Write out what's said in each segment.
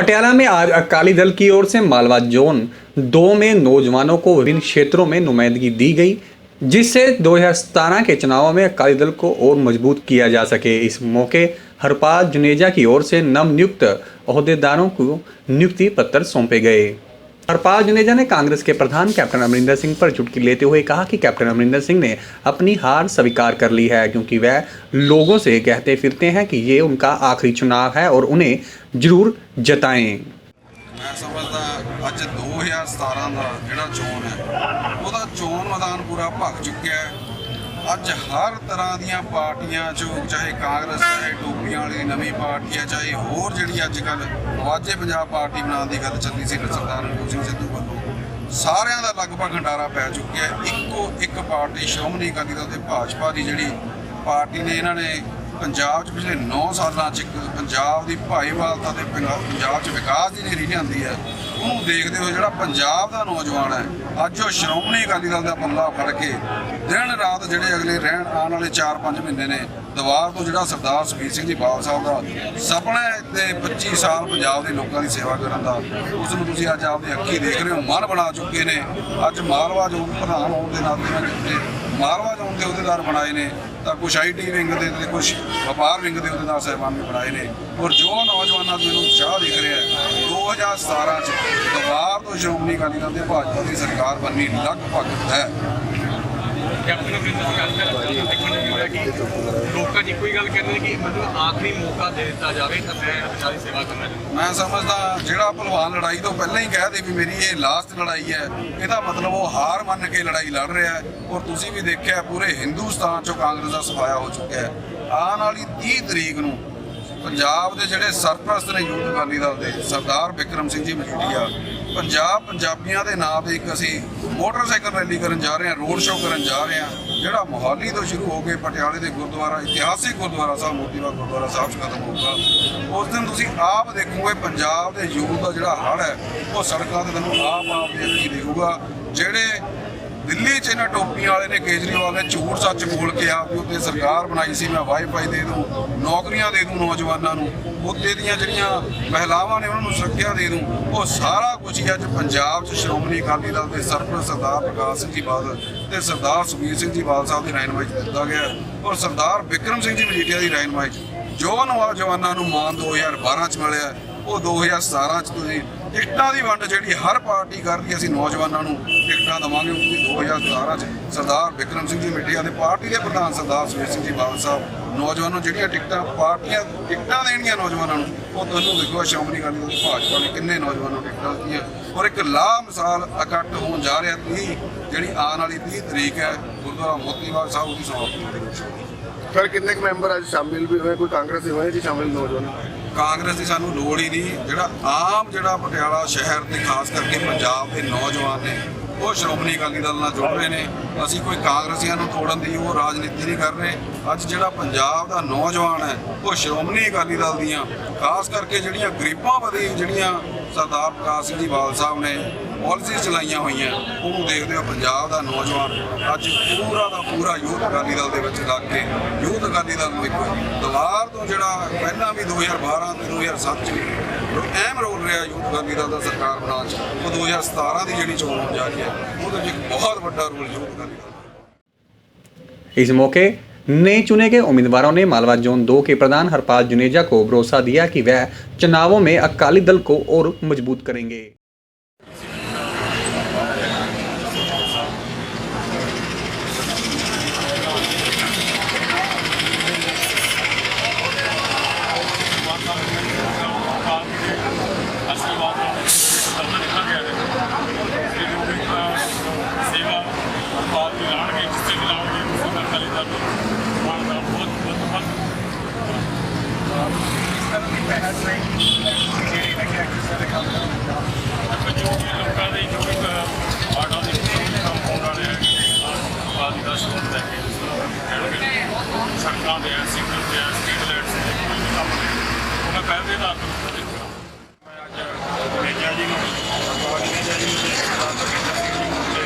पटियाला में आज अकाली दल की ओर से मालवा जोन दो में नौजवानों को विभिन्न क्षेत्रों में नुमाइंदगी दी गई, जिससे 2017 के चुनावों में अकाली दल को और मज़बूत किया जा सके। इस मौके हरपाल जुनेजा की ओर से नवनियुक्त अहदेदारों को नियुक्ति पत्र सौंपे गए। हरपाल जुनेजा ने कांग्रेस के प्रधान कैप्टन अमरिंदर सिंह पर चुटकी लेते हुए कहा कि कैप्टन अमरिंदर सिंह ने अपनी हार स्वीकार कर ली है क्योंकि वह लोगों से कहते फिरते हैं कि ये उनका आखिरी चुनाव है और उन्हें जरूर जताएं ਮੈਂ ਸਮਝਦਾ ਅੱਜ 2017 ਦਾ ਜਿਹੜਾ ਚੋਣ ਹੈ ਉਹਦਾ ਚੋਣ ਮੈਦਾਨ ਪੂਰਾ ਭਖ ਚੁੱਕਿਆ ਹੈ ਅੱਜ ਹਰ ਤਰ੍ਹਾਂ ਦੀਆਂ ਪਾਰਟੀਆਂ ਚੋਂ ਚਾਹੇ ਕਾਂਗਰਸ ਚਾਹੇ ਟੋਪੀਆਂ ਵਾਲੀ ਨਵੀਂ ਪਾਰਟੀ ਹੈ ਚਾਹੇ ਹੋਰ ਜਿਹੜੀ ਅੱਜ ਕੱਲ ਵਾਜੇ ਪੰਜਾਬ ਪਾਰਟੀ ਬਣਾਉਣ ਦੀ ਗੱਲ ਚੱਲੀ ਸੀ ਸਰਦਾਰ ਰਣਜੀਤ ਸਿੰਘ ਸਿੱਧੂ ਵੱਲੋਂ। ਸਾਰਿਆਂ ਦਾ ਲਗਭਗ ਹੰਡਾਰਾ ਪੈ ਚੁੱਕਿਆ ਇੱਕੋ ਇੱਕ ਪਾਰਟੀ, ਸ਼੍ਰੋਮਣੀ ਅਕਾਲੀ ਦਲ ਤੇ ਭਾਜਪਾ ਦੀ ਜਿਹੜੀ ਪਾਰਟੀ ਨੇ, ਇਹਨਾਂ ਨੇ ਪੰਜਾਬ 'ਚ ਪਿਛਲੇ 9 ਸਾਲਾਂ 'ਚ ਇੱਕ ਪੰਜਾਬ ਦੀ ਭਾਈਵਾਲਤਾ ਤੇ ਪੰਗਾ- ਪੰਜਾਬ 'ਚ ਵਿਕਾਸ ਦੀ ਜਿਹੜੀ ਲਿਆਂਦੀ ਹੈ। ਉਹਨੂੰ ਦੇਖਦੇ ਹੋਏ ਜਿਹੜਾ ਪੰਜਾਬ ਦਾ ਨੌਜਵਾਨ ਹੈ, ਅੱਜ ਉਹ ਸ਼੍ਰੋਮਣੀ ਅਕਾਲੀ ਦਲ ਦਾ ਪੱਲਾ ਫੜ ਕੇ ਦਿਨ ਰਾਤ ਜਿਹੜੇ ਅਗਲੇ ਰਹਿਣ ਆਉਣ ਵਾਲੇ 4-5 ਮਹੀਨੇ ਨੇ ਦੁਬਾਰ ਤੋਂ ਜਿਹੜਾ ਸਰਦਾਰ ਸੁਖਬੀਰ ਸਿੰਘ ਜੀ ਬਾਦਲ ਸਾਹਿਬ ਦਾ ਸੁਪਨਾ ਹੈ ਤੇ 25 ਸਾਲ ਪੰਜਾਬ ਦੇ ਲੋਕਾਂ ਦੀ ਸੇਵਾ ਕਰਨ ਦਾ ਉਸ ਨੂੰ ਤੁਸੀਂ ਅੱਜ ਆਪਦੀ ਅੱਖੀ ਦੇਖ ਰਹੇ ਹੋ ਮਨ ਬਣਾ ਚੁੱਕੇ ਨੇ। ਅੱਜ ਮਾਲਵਾ ਜ਼ੋਨ ਪ੍ਰਧਾਨ ਹੋਣ ਦੇ ਨਾਤੇ ਮੈਂ ਜਿੱਥੇ ਮਾਲਵਾ ਜ਼ੋਨ ਦੇ ਅਹੁਦੇਦਾਰ ਬਣਾਏ ਨੇ ਤਾਂ ਕੁਝ ਆਈਟੀ ਵਿੰਗ ਦੇ ਤੇ ਕੁਝ ਵਪਾਰ ਵਿੰਗ ਦੇ ਅਹੁਦੇਦਾਰ ਸਾਹਿਬਾਨ ਵੀ ਬਣਾਏ ਨੇ। ਔਰ ਜੋ ਨੌਜਵਾਨਾਂ ਨੂੰ ਉਤਸ਼ਾਹ ਦਿਖ ਰਿਹਾ ਹੈ 2017 ਚ ਦੁਬਾਰ ਤੋਂ ਸ਼੍ਰੋਮਣੀ ਅਕਾਲੀ ਦਲ ਤੇ ਭਾਜਪਾ ਦੀ ਸਰਕਾਰ ਬਣਨੀ ਲਗਭਗ ਹੈ। ਕੈਪਟਨ ਕਿ ਲੋਕਾਂ ਦੀ ਕੋਈ ਗੱਲ ਕਹਿੰਦੇ ਕਿ ਮੈਨੂੰ ਆਖਰੀ ਮੌਕਾ ਦੇ ਦਿੱਤਾ ਜਾਵੇ ਤਾਂ ਮੈਂ ਪੰਜਾਬ ਦੀ ਸੇਵਾ ਕਰਨਾ ਚਾਹੁੰਦਾ। ਮੈਂ ਸਮਝਦਾ ਜਿਹੜਾ ਭਲਵਾਨ ਲੜਾਈ ਤੋਂ ਪਹਿਲਾਂ ਹੀ ਕਹਿ ਦੇ ਵੀ ਮੇਰੀ ਇਹ ਲਾਸਟ ਲੜਾਈ ਹੈ, ਇਹਦਾ ਮਤਲਬ ਉਹ ਹਾਰ ਮੰਨ ਕੇ ਲੜਾਈ ਲੜ ਰਿਹਾ ਹੈ ਔਰ ਤੁਸੀਂ ਵੀ ਦੇਖਿਆ ਪੂਰੇ ਹਿੰਦੁਸਤਾਨ ਚੋਂ ਕਾਂਗਰਸ ਦਾ ਸਫਾਇਆ ਹੋ ਚੁੱਕਿਆ ਹੈ। ਆਉਣ ਵਾਲੀ 30 ਤਰੀਕ ਨੂੰ ਪੰਜਾਬ ਦੇ ਜਿਹੜੇ ਸਰਪ੍ਰਸਤ ਨੇ ਯੂਥ ਅਕਾਲੀ ਦਲ ਦੇ, ਸਰਦਾਰ ਵਿਕਰਮ ਸਿੰਘ ਜੀ ਮਜੀਠੀਆ, ਪੰਜਾਬ ਪੰਜਾਬੀਆਂ ਦੇ ਨਾਂ ਤੇ ਇੱਕ ਅਸੀਂ ਮੋਟਰਸਾਈਕਲ ਰੈਲੀ ਕਰਨ ਜਾ ਰਹੇ ਹਾਂ, ਰੋਡ ਸ਼ੋਅ ਕਰਨ ਜਾ ਰਹੇ ਹਾਂ। ਜਿਹੜਾ ਮੋਹਾਲੀ ਤੋਂ ਸ਼ੁਰੂ ਹੋ ਕੇ ਪਟਿਆਲੇ ਦੇ ਗੁਰਦੁਆਰਾ, ਇਤਿਹਾਸਿਕ ਗੁਰਦੁਆਰਾ ਸਾਹਿਬ ਮੋਤੀਬਾਗ ਗੁਰਦੁਆਰਾ ਸਾਹਿਬ 'ਚ ਖਤਮ ਹੋਊਗਾ ਉਸ ਦਿਨ ਤੁਸੀਂ ਆਪ ਦੇਖੋਗੇ ਪੰਜਾਬ ਦੇ ਯੂਥ ਦਾ ਜਿਹੜਾ ਹੜ ਹੈ, ਉਹ ਸੜਕਾਂ ਤੇ ਤੁਹਾਨੂੰ ਆਪ ਆਪ ਦੇ ਅੱਖੀ ਦੇਖੂਗਾ, ਜਿਹੜੇ ਦਿੱਲੀ 'ਚ ਇਹਨਾਂ ਟੋਪੀਆਂ ਵਾਲੇ ਨੇ ਕੇਜਰੀਵਾਲ ਨੇ ਝੂਠ ਸੱਚ ਬੋਲ ਕੇ ਆਪ ਦੇ ਉੱਤੇ ਸਰਕਾਰ ਬਣਾਈ ਸੀ, ਮੈਂ ਵਾਈਫਾਈ ਦੇ ਦੂੰ, ਨੌਕਰੀਆਂ ਦੇ ਦੂੰ ਨੌਜਵਾਨਾਂ ਨੂੰ ਉੱਤੇ ਦੀਆਂ ਜਿਹੜੀਆਂ ਮਹਿਲਾਵਾਂ ਨੇ ਉਹਨਾਂ ਨੂੰ ਸੁਰੱਖਿਆ ਦੇ ਦੂੰ, ਉਹ ਸਾਰਾ ਕੁਝ ਹੀ ਅੱਜ ਪੰਜਾਬ 'ਚ ਸ਼੍ਰੋਮਣੀ ਅਕਾਲੀ ਦਲ ਦੇ ਸਰਪ੍ਰਸਤ ਸਰਦਾਰ ਪ੍ਰਕਾਸ਼ ਸਿੰਘ ਜੀ ਬਾਦਲ ਤੇ ਸਰਦਾਰ ਸੁਖਬੀਰ ਸਿੰਘ ਜੀ ਬਾਦਲ ਸਾਹਿਬ ਦੀ ਰਹਿਨਮਾਈ 'ਚ ਦਿੱਤਾ ਗਿਆ ਔਰ ਸਰਦਾਰ ਵਿਕਰਮ ਸਿੰਘ ਜੀ ਮਜੀਠੀਆ ਦੀ ਰਹਿਨਮਾਈ 'ਚ ਜੋ ਨੌਜਵਾਨਾਂ ਨੂੰ ਮਾਨ 2012 'ਚ ਮਿਲਿਆ ਉਹ 2017 'ਚ ਤੁਸੀਂ ਟਿਕਟਾਂ ਦੀ ਵੰਡ ਜਿਹੜੀ ਹਰ ਪਾਰਟੀ ਕਰਦੀ, ਅਸੀਂ ਨੌਜਵਾਨਾਂ ਨੂੰ ਟਿਕਟਾਂ ਦਵਾਂਗੇ। ਕਿਉਂਕਿ 2017 ਚ ਸਰਦਾਰ ਵਿਕਰਮ ਸਿੰਘ ਜੀ ਮਿੱਠੀਆ ਦੇ ਪਾਰਟੀ ਦੇ ਪ੍ਰਧਾਨ ਸਰਦਾਰ ਸੁਖਬੀਰ ਸਿੰਘ ਜੀ ਬਾਦਲ ਸਾਹਿਬ, ਨੌਜਵਾਨਾਂ ਨੂੰ ਜਿਹੜੀਆਂ ਟਿਕਟਾਂ ਪਾਰਟੀਆਂ ਟਿਕਟਾਂ ਦੇਣਗੀਆਂ ਨੌਜਵਾਨਾਂ ਨੂੰ, ਉਹ ਤੁਹਾਨੂੰ ਦੇਖੋ ਸ਼੍ਰੋਮਣੀ ਅਕਾਲੀ ਦਲ ਭਾਜਪਾ ਨੇ ਕਿੰਨੇ ਨੌਜਵਾਨਾਂ ਨੂੰ ਟਿਕਟਾਂ ਦਿੱਤੀਆਂ। ਔਰ ਇੱਕ ਲਾ ਮਿਸਾਲ ਇਕੱਠ ਹੋਣ ਜਾ ਰਿਹਾ 30 ਜਿਹੜੀ ਆਉਣ ਵਾਲੀ 30 ਤਰੀਕ ਹੈ, ਗੁਰਦੁਆਰਾ ਮੋਤੀਬਾਗ ਸਾਹਿਬ ਦੀ ਸਮਾਪਤੀ ਹੋਵੇਗੀ ਸਰ, ਕਿੰਨੇ ਕੁ ਮੈਂਬਰ ਅੱਜ ਸ਼ਾਮਿਲ ਵੀ ਹੋਏ? ਕੋਈ ਕਾਂਗਰਸ ਦੇ ਹੋਏ ਜੀ ਸ਼ਾਮਿਲ ਨੌਜਵਾਨ? ਕਾਂਗਰਸ ਦੀ ਸਾਨੂੰ ਲੋੜ ਹੀ ਨਹੀਂ। ਜਿਹੜਾ ਆਮ ਜਿਹੜਾ ਪਟਿਆਲਾ ਸ਼ਹਿਰ ਤੇ ਖਾਸ ਕਰਕੇ ਪੰਜਾਬ ਦੇ ਨੌਜਵਾਨ ਨੇ, ਉਹ ਸ਼੍ਰੋਮਣੀ ਅਕਾਲੀ ਦਲ ਨਾਲ ਜੁੜ ਰਹੇ ਨੇ। ਅਸੀਂ ਕੋਈ ਕਾਂਗਰਸੀਆਂ ਨੂੰ ਤੋੜਨ ਦੀ ਉਹ ਰਾਜਨੀਤੀ ਨਹੀਂ ਕਰ ਰਹੇ। ਅੱਜ ਜਿਹੜਾ ਪੰਜਾਬ ਦਾ ਨੌਜਵਾਨ ਹੈ, ਉਹ ਸ਼੍ਰੋਮਣੀ ਅਕਾਲੀ ਦਲ ਦੀਆਂ, ਖਾਸ ਕਰਕੇ ਜਿਹੜੀਆਂ ਗਰੀਬਾਂ ਵਧੀ ਜਿਹੜੀਆਂ ਸਰਦਾਰ ਪ੍ਰਕਾਸ਼ ਸਿੰਘ ਜੀ ਵਾਲ ਸਾਹਿਬ ਨੇ ਪਾਲਿਸੀ ਚਲਾਈਆਂ ਹੋਈਆਂ। ਉਹਨੂੰ ਦੇਖਦੇ ਹੋ ਪੰਜਾਬ ਦਾ ਨੌਜਵਾਨ ਅੱਜ ਪੂਰਾ ਦਾ ਪੂਰਾ ਯੂਥ ਅਕਾਲੀ ਦਲ ਦੇ ਵਿੱਚ ਲੱਗ ਕੇ, ਯੂਥ ਅਕਾਲੀ ਦਲ ਨੂੰ ਇੱਕ ਦੁਬਾਰ ਤੋਂ ਜਿਹੜਾ ਪਹਿਲਾਂ ਵੀ 2012 ਤੇ 2007 ਚ ਅਹਿਮ ਰੋਲ ਰਿਹਾ ਯੂਥ ਅਕਾਲੀ ਦਲ ਦਾ ਸਰਕਾਰ ਬਣਾਉਣ ਚ, ਉਹ 2017 ਦੀ ਜਿਹੜੀ ਚੋਣ ਹੋਣ ਜਾ ਰਹੀ ਹੈ, ਉਹਦੇ ਵਿੱਚ ਬਹੁਤ ਵੱਡਾ ਰੋਲ ਯੂਥ ਅਕਾਲੀ ਦਲ ਦਾ। ਇਸ ਮੌਕੇ नए चुने गए उम्मीदवारों ने मालवा जोन दो के प्रधान हरपाल जुनेजा को भरोसा दिया कि वह चुनावों में अकाली दल को और मजबूत करेंगे ਆਪਾਂ ਜੋ ਲੋਕਾਂ ਦੇ ਜੋ ਵੀ ਅ, ਦੇ ਕੰਮ ਹੋਣ ਵਾਲੇ ਹੈ ਆਦਿ ਦਾ ਸ਼ੁਰੂ ਲੈ ਕੇ ਦੇ ਆ ਸਿੰਗਲ ਦੇ ਆ ਸਟਰੀਟ ਲਾਈਟਸ ਦੇ ਕੋਈ ਵੀ ਕੰਮ ਨੇ ਉਹ ਮੈਂ ਪਹਿਲੇ ਦਾ ਮੈਂ ਅੱਜ ਮੇਜਾ ਜੀ ਨੂੰ ਪਰਵਾਜ ਮੇਜਾ ਜੀ ਨੂੰ ਤੇ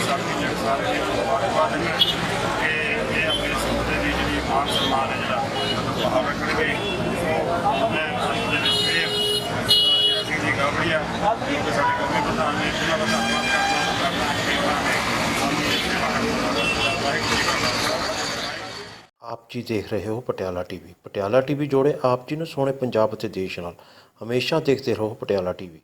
ਸਰਦਾਰ ਸਾਰੇ ਆਪ ਜੀ ਦੇਖ ਰਹੇ ਹੋ ਪਟਿਆਲਾ ਟੀਵੀ। ਪਟਿਆਲਾ ਟੀਵੀ ਜੋੜੇ ਆਪ ਜੀ ਨੂੰ ਸੋਹਣੇ ਪੰਜਾਬ ਅਤੇ ਦੇਸ਼ ਨਾਲ। ਹਮੇਸ਼ਾ ਦੇਖਦੇ ਰਹੋ Patiala TV.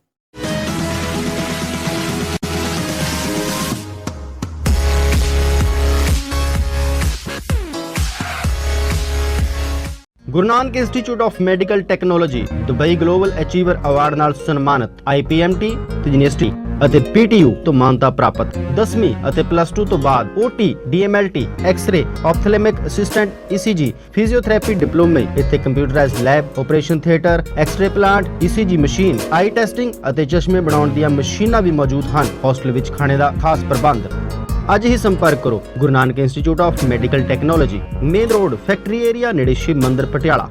Guru Nanak institute of medical technology Dubai global achiever award ਨਾਲ ਸਨਮਾਨਿਤ IPMT ਤੇ ਯੂਨੀਵਰਸਿਟੀ ਅਤੇ PTU ਤੋਂ ਮਾਨਤਾ ਪ੍ਰਾਪਤ। 10ਵੀਂ ਅਤੇ ਪਲੱਸ 2 ਤੋਂ ਬਾਅਦ OT DMLT x-ray ophthalmic assistant ECG physiotherapy ਡਿਪਲੋਮੇ ਇੱਥੇ computerised lab operation theatre x-ray plant ECG machine eye testing ਅਤੇ ਚਸ਼ਮੇ ਬਣਾਉਣ ਦੀਆਂ ਮਸ਼ੀਨਾਂ ਵੀ ਮੌਜੂਦ ਹਨ। ਹੌਸਟਲ ਵਿੱਚ ਖਾਣੇ ਦਾ ਖਾਸ ਪ੍ਰਬੰਧ ਅੱਜ ਹੀ ਸੰਪਰਕ ਕਰੋ Guru Nanak institute of medical technology main road factory area ਨੇੜੇ ਸ਼ਿਵ ਮੰਦਿਰ ਪਟਿਆਲਾ।